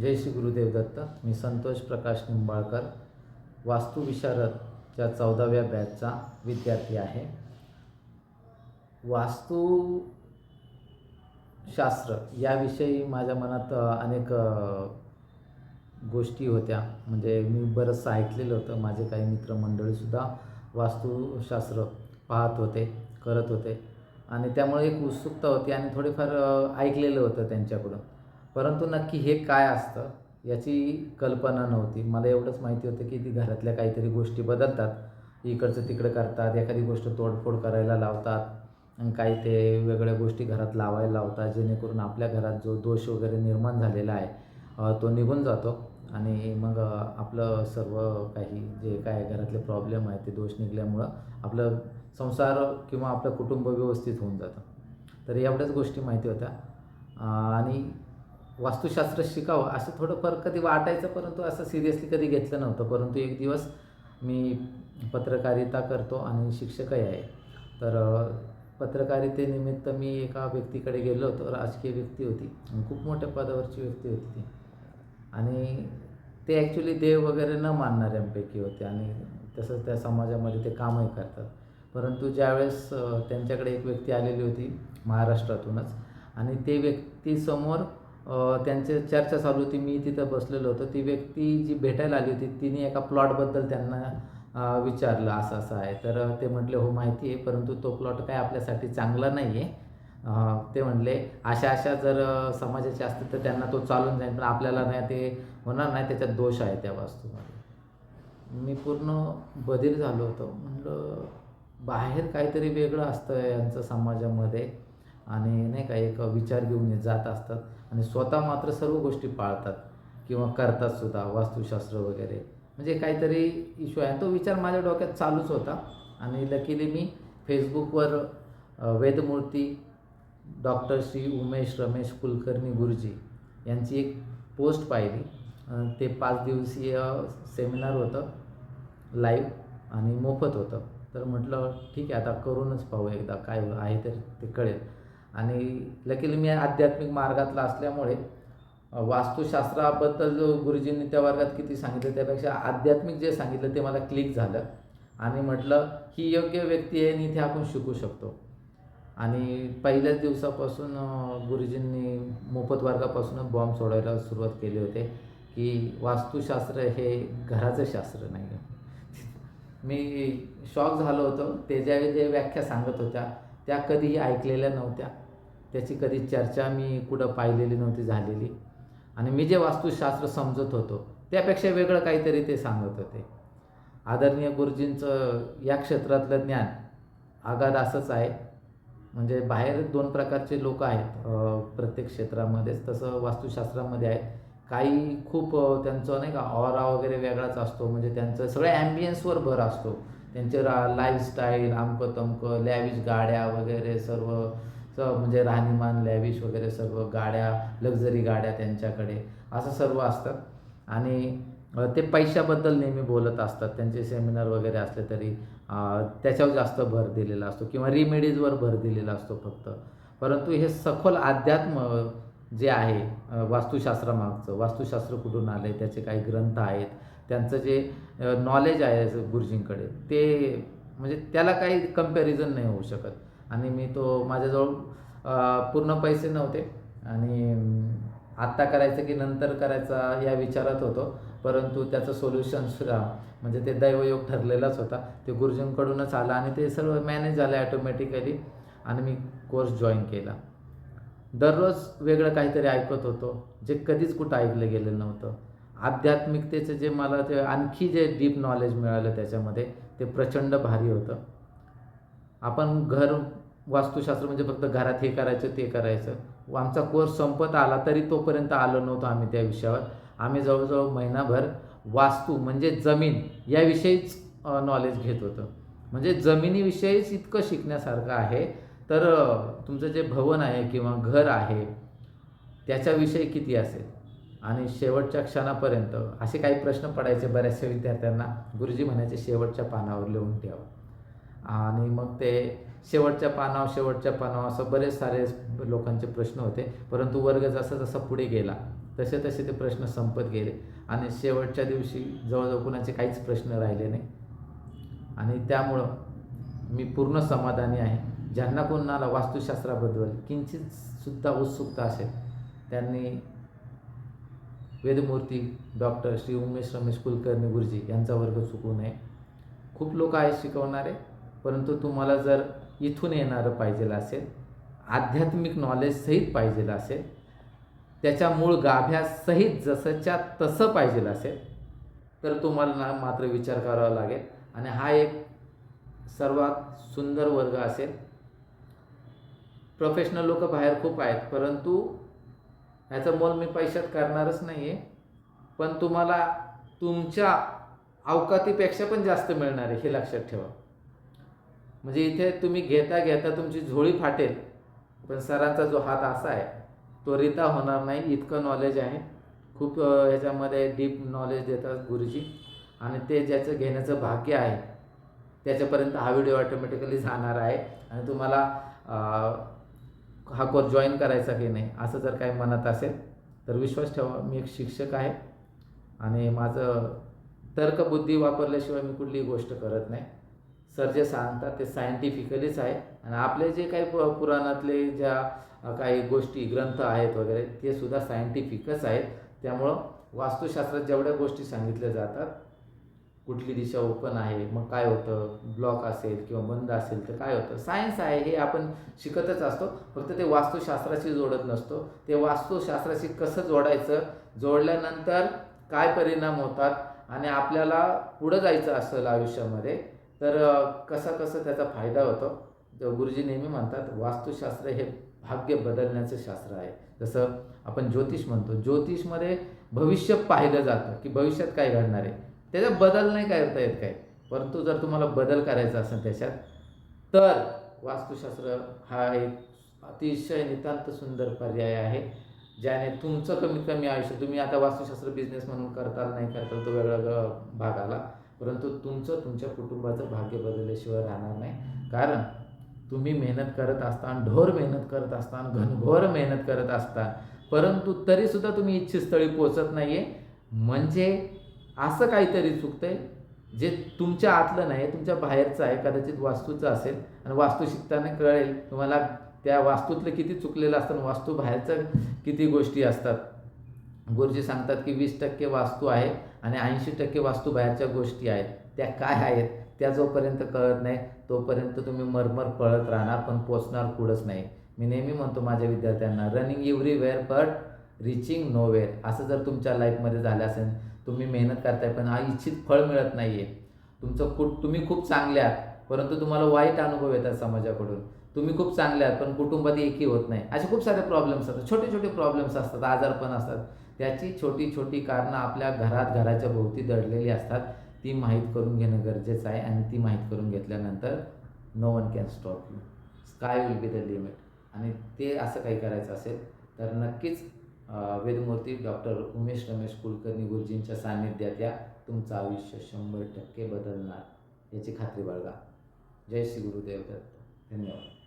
जय श्री गुरुदेव दत्त. मी संतोष प्रकाश निंबाळकर. वास्तुविशारदच्या चौदाव्या बॅचचा विद्यार्थी आहे. वास्तुशास्त्र याविषयी माझ्या मनात अनेक गोष्टी होत्या. म्हणजे मी बरंचसं ऐकलेलं होतं. माझे काही मित्रमंडळीसुद्धा वास्तुशास्त्र पाहत होते करत होते. आणि त्यामुळे एक उत्सुकता होती आणि थोडेफार ऐकलेलं होतं त्यांच्याकडून. परंतु नक्की हे काय असतं याची कल्पना नव्हती. मला एवढंच माहिती होतं की ती घरातल्या काहीतरी गोष्टी बदलतात. इकडचं तिकडं करतात एखादी गोष्ट तोडफोड करायला लावतात आणि काही ते वेगळ्या गोष्टी घरात लावायला लावतात जेणेकरून आपल्या घरात जो दोष वगैरे निर्माण झालेला आहे तो निघून जातो. आणि मग आपलं सर्व काही जे काय घरातले प्रॉब्लेम आहे ते दोष निघल्यामुळं आपलं संसार किंवा आपलं कुटुंब व्यवस्थित होऊन जातं. तर एवढ्याच गोष्टी माहिती होत्या. आणि वास्तुशास्त्र शिकावं असं थोडंफार कधी वाटायचं परंतु असं सिरियसली कधी घेतलं नव्हतं. परंतु एक दिवस मी पत्रकारिता करतो आणि शिक्षकही आहे. तर पत्रकारितेनिमित्त मी एका व्यक्तीकडे गेलो होतो राजकीय व्यक्ती होती. खूप मोठ्या पदावरची व्यक्ती होती ती. आणि ते ॲक्च्युली देव वगैरे न मानणाऱ्यांपैकी होते आणि तसंच त्या समाजामध्ये ते कामही करतात. परंतु ज्यावेळेस त्यांच्याकडे एक व्यक्ती आलेली होती महाराष्ट्रातूनच आणि ते व्यक्तीसमोर त्यांची चर्चा चालू होती. मी तिथं बसलेलो होतो. ती व्यक्ती जी भेटायला आली होती तिने एका प्लॉटबद्दल त्यांना विचारलं असं असं आहे. तर ते म्हटले हो माहिती आहे परंतु तो प्लॉट काय आपल्यासाठी चांगला नाही आहे ते म्हणले अशा अशा जर समाजाचे असतील तर त्यांना तो चालून जाईल पण आपल्याला नाही ते होणार नाही त्याच्यात दोष आहे त्या वास्तूमध्ये. मी पूर्ण बधीर झालो होतो. म्हणलं बाहेर काहीतरी वेगळं असतं यांचं समाजामध्ये. आणि नाही का एक विचार घेऊन जात असतात आणि स्वतः मात्र सर्व गोष्टी पाळतात किंवा करतात सुद्धा वास्तुशास्त्र वगैरे. म्हणजे काहीतरी इश्यू आहे. तो विचार माझ्या डोक्यात चालूच होता. आणि लकीली मी फेसबुकवर वेदमूर्ती डॉक्टर श्री उमेश रमेश कुलकर्णी गुरुजी यांची एक पोस्ट पाहिली. ते पाच दिवसीय सेमिनार होतं. लाईव्ह आणि मोफत होतं. तर म्हटलं ठीक आहे आता करूनच पाहू एकदा. काय आहे तर ते कळेल. आणि लकीली मी आध्यात्मिक मार्गातला असल्यामुळे वास्तुशास्त्राबद्दल जो गुरुजींनी त्या वर्गात किती सांगितलं त्यापेक्षा आध्यात्मिक जे सांगितलं ते मला क्लिक झालं. आणि म्हटलं ही योग्य व्यक्ती आहे आणि इथे आपण शिकू शकतो. आणि पहिल्याच दिवसापासून गुरुजींनी मोफत वर्गापासूनच बॉम्ब सोडायला सुरुवात केली होते की वास्तुशास्त्र हे घराचं शास्त्र नाही आहे मी शॉक झालो होतो. ते ज्या जे व्याख्या सांगत होत्या त्या कधीही ऐकलेल्या नव्हत्या. त्याची कधी चर्चा मी कुठं पाहिलेली नव्हती झालेली. आणि मी जे वास्तुशास्त्र समजत होतो त्यापेक्षा वेगळं काहीतरी ते सांगत होते. आदरणीय गुरुजींचं या क्षेत्रातलं ज्ञान आगाध असंच आहे. म्हणजे बाहेर दोन प्रकारचे लोक आहेत प्रत्येक क्षेत्रामध्येच तसं वास्तुशास्त्रामध्ये आहेत. काही खूप त्यांचं नाही का ऑरा वगैरे वेगळाच असतो. म्हणजे त्यांचं सगळ्या ॲम्बियन्सवर भर असतो. त्यांचे रा लाईफस्टाईल अमकं तमकं लॅविश गाड्या वगैरे सर्व चं म्हणजे राहणीमान लॅविश वगैरे सर्व गाड्या लक्झरी गाड्या त्यांच्याकडे असं सर्व असतं. आणि ते पैशाबद्दल नेहमी बोलत असतात. त्यांचे सेमिनार वगैरे असले तरी त्याच्यावर जास्त भर दिलेला असतो किंवा रिमेडीजवर भर दिलेला असतो फक्त. परंतु हे सखोल अध्यात्म जे आहे वास्तुशास्त्रामागचं वास्तुशास्त्र कुठून आलं आहे त्याचे काही ग्रंथ आहेत त्यांचं जे नॉलेज आहे गुरुजींकडे ते म्हणजे त्याला काही कंपॅरिझन नाही होऊ शकत. आणि मी तो माझ्याजवळ पूर्ण पैसे नव्हते. आणि आत्ता करायचं की नंतर करायचा या विचारात होतो. परंतु त्याचं सोल्युशन सुद्धा म्हणजे ते दैवयोग ठरलेलाच होता. ते गुरुजींकडूनच आलं आणि ते सर्व मॅनेज झालं ॲटोमॅटिकली आणि मी कोर्स जॉईन केला. दररोज वेगळं काहीतरी ऐकत होतो. जे कधीच कुठं ऐकलं गेलं नव्हतं. आध्यात्मिकतेचं जे मला ते आणखी जे डीप नॉलेज मिळालं त्याच्यामध्ये ते प्रचंड भारी होतं. आपण घर वास्तुशास्त्र म्हणजे फक्त घरात हे करायचं ते करायचं. व आमचा कोर्स संपत आला तरी तोपर्यंत आलो नव्हतो आम्ही त्या विषयावर. आम्ही जवळजवळ महिनाभर वास्तू म्हणजे जमीन याविषयीच नॉलेज घेत होतं. म्हणजे जमिनीविषयीच इतकं शिकण्यासारखं आहे. तर तुमचं जे भवन आहे किंवा घर आहे त्याच्याविषयी किती असेल? आणि शेवटच्या क्षणापर्यंत असे काही प्रश्न पडायचे बऱ्याचशा विद्यार्थ्यांना? गुरुजी म्हणायचे शेवटच्या पानावर लिहून ठेवा. आणि मग ते शेवटच्या पानावर शेवटच्या पानावर असं बरेच सारे लोकांचे प्रश्न होते. परंतु वर्ग जसा जसा पुढे गेला तसे तसे ते प्रश्न संपत गेले. आणि शेवटच्या दिवशी जवळजवळ कुणाचे काहीच प्रश्न राहिले नाही. आणि त्यामुळं मी पूर्ण समाधानी आहे. ज्यांना कोणाला वास्तुशास्त्राबद्दल किंचित सुद्धा उत्सुकता असेल त्यांनी वेदमूर्ती डॉक्टर श्री उमेश रमेश कुलकर्णी गुरुजी यांचा वर्ग चुकू नये. खूप लोक आहेत शिकवणारे परंतु तुम्हाला जर इथून येणारं पाहिजेलं असेल आध्यात्मिक नॉलेज सहित पाहिजेलं असेल त्याच्या मूळ गाभ्यासहित जसंच्या तसं पाहिजेलं असेल तर तुम्हाला ना मात्र विचार करावा लागेल. आणि हा एक सर्वात सुंदर वर्ग असेल. प्रोफेशनल लोक बाहेर खूप आहेत परंतु ह्याचं मोल मी पैशात करणारच नाही आहे पण तुम्हाला तुमच्या अवकातीपेक्षा पण जास्त मिळणार आहे हे लक्षात ठेवा. म्हणजे इथे तुम्ही घेता घेता तुमची झोळी फाटेल पण सरांचा जो हात असा आहे तो रिता होणार नाही. इतकं नॉलेज आहे. खूप ह्याच्यामध्ये डीप नॉलेज देतात गुरुजी. आणि ते ज्याचं घेण्याचं भाग्य आहे त्याच्यापर्यंत हा व्हिडिओ ऑटोमॅटिकली जाणार आहे. आणि तुम्हाला हा कोर्स जॉईन करायचा की नाही असं जर काही मनात असेल तर विश्वास ठेवा. मी एक शिक्षक आहे. आणि माझं तर्कबुद्धी वापरल्याशिवाय मी कुठलीही गोष्ट करत नाही. सर जे सांगतात ते सायंटिफिकलीच आहे. आणि आपले जे काही पु पुराणातले ज्या काही गोष्टी ग्रंथ आहेत वगैरे ते सुद्धा सायंटिफिकच आहेत. त्यामुळं वास्तुशास्त्रात जेवढ्या गोष्टी सांगितल्या जातात कुठली दिशा ओपन आहे मग काय होतं ब्लॉक असेल किंवा बंद असेल तर काय होतं? सायन्स आहे हे आपण शिकतच असतो. फक्त ते वास्तुशास्त्राशी जोडत नसतो. ते वास्तुशास्त्राशी कसं जोडायचं? जोडल्यानंतर काय परिणाम होतात? आणि आपल्याला पुढं जायचं असेल आयुष्यामध्ये तर अ, कसा कसं त्याचा फायदा होतो? गुरुजी नेहमी म्हणतात वास्तुशास्त्र हे भाग्य बदलण्याचं शास्त्र आहे. जसं आपण ज्योतिष म्हणतो ज्योतिषमध्ये भविष्य पाहिलं जातं की भविष्यात काय घडणार आहे? त्याच्यात बदल नाही करता येत काय परंतु जर तुम्हाला बदल करायचा असेल त्याच्यात तर वास्तुशास्त्र हा एक अतिशय नितांत सुंदर पर्याय आहे ज्याने तुमचं कमीत कमी आयुष्य तुम्ही आता वास्तुशास्त्र बिझनेस म्हणून करताल नाही करताल तो वेगळा भाग आला. परंतु तुमचं तुमच्या कुटुंबाचं भाग्य बदलल्याशिवाय राहणार नाही. कारण तुम्ही मेहनत करत असता ढोर मेहनत करत असता घनघोर मेहनत करत असता परंतु तरीसुद्धा तुम्ही इच्छितस्थळी पोचत नाही आहे म्हणजे असं काहीतरी चुकतं आहे जे तुमच्या आतलं नाही तुमच्या बाहेरचं आहे कदाचित वास्तूचं असेल आणि वास्तू शिकताना कळेल तुम्हाला त्या वास्तूतलं किती चुकलेलं असतं आणि वास्तू बाहेरचं किती गोष्टी असतात. गुरुजी सांगतात की वीस टक्के वास्तू आहे आणि ऐंशी टक्के वास्तू बाहेरच्या गोष्टी आहेत. त्या काय आहेत? त्या जोपर्यंत कळत नाही तोपर्यंत तुम्ही मरमर पळत राहणार पण पोचणार कुठंच नाही. मी नेहमी म्हणतो माझ्या विद्यार्थ्यांना running everywhere but reaching nowhere असं जर तुमच्या लाईफमध्ये झालं असेल तुम्ही मेहनत करताय पण हा इच्छित फळ मिळत नाही आहे तुमचं कुट तुम्ही खूप चांगले आहात परंतु तुम्हाला वाईट अनुभव येतात समाजाकडून. तुम्ही खूप चांगले आहात पण कुटुंबात एकही होत नाही. असे खूप सारे प्रॉब्लेम्स असतात. छोटे छोटे प्रॉब्लेम्स असतात आजारपण असतात. त्याची छोटी छोटी कारणं आपल्या घरात घराच्या भोवती दडलेली असतात ती माहीत करून घेणं गरजेचं आहे आणि ती माहीत करून घेतल्यानंतर no one can stop you sky will be the limit आणि ते असं काही करायचं असेल तर नक्कीच वेदमूर्ती डॉक्टर उमेश रमेश कुलकर्णी गुरुजींच्या सान्निध्यात या तुमचं आयुष्य शंभर टक्के बदलणार याची खात्री बाळगा. जय श्री गुरुदेव दत्त. धन्यवाद.